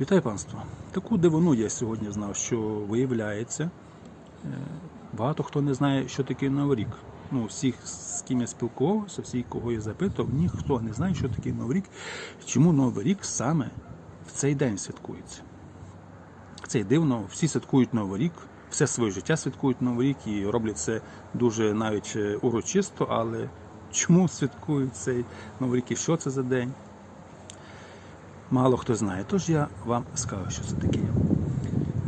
Вітаю панство. Таку дивину я сьогодні знав, що виявляється, е, багато хто не знає, що таке Новий рік. Ну, всіх, з ким я спілкувався, всі, кого я запитував, ніхто не знає, що таке Новий рік, чому Новий рік саме в цей день святкується. Це й дивно, всі святкують Новий рік, все своє життя святкують Новий рік і роблять це дуже навіть е, урочисто, але чому святкують цей Новий рік і що це за день? Мало хто знає. Тож я вам скажу, що це таке.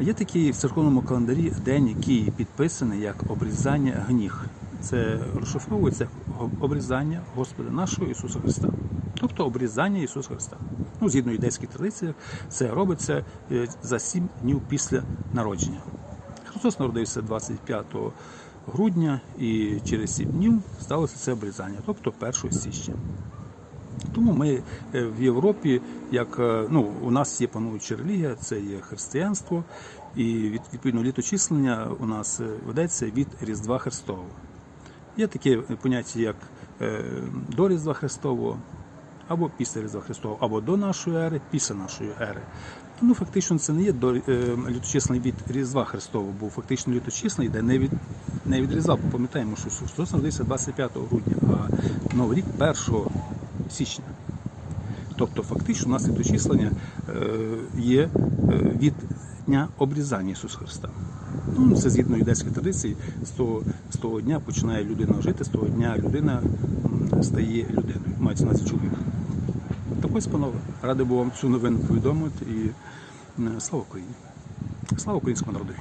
Є такий в церковному календарі день, який підписаний як обрізання гніг. Це розшифровується як обрізання Господа нашого Ісуса Христа. Тобто обрізання Ісуса Христа. Ну, згідно юдейських традицій, це робиться е, за сім днів після народження. Христос народився 25 грудня і через сім днів сталося це обрізання, тобто 1 січня. Тому ми е, в Європі, як е, ну у нас є пануюча релігія, це є християнство, і відповідно літочислення у нас е, ведеться від Різдва Христового. Є таке поняття, як до Різдва Христового, або після Різдва Христового, або до нашої ери, після нашої ери. Ну, фактично, це не є до літочислений від Різдва Христового, бо фактично літочислений йде не від не від Різдва. Бо Пам'ятаємо, що Христос народився 25 грудня, а Новий рік 1 січня. Тобто, фактично, у нас літочислення е, є е, від дня обрізання Ісуса Христа. Ну, це згідно юдейської традиції, з того, з того дня починає людина жити, з того дня людина стає людиною. Мається на це чоловік. Так ось, панове, радий був вам цю новину повідомити і е, слава Україні. Слава українському народу.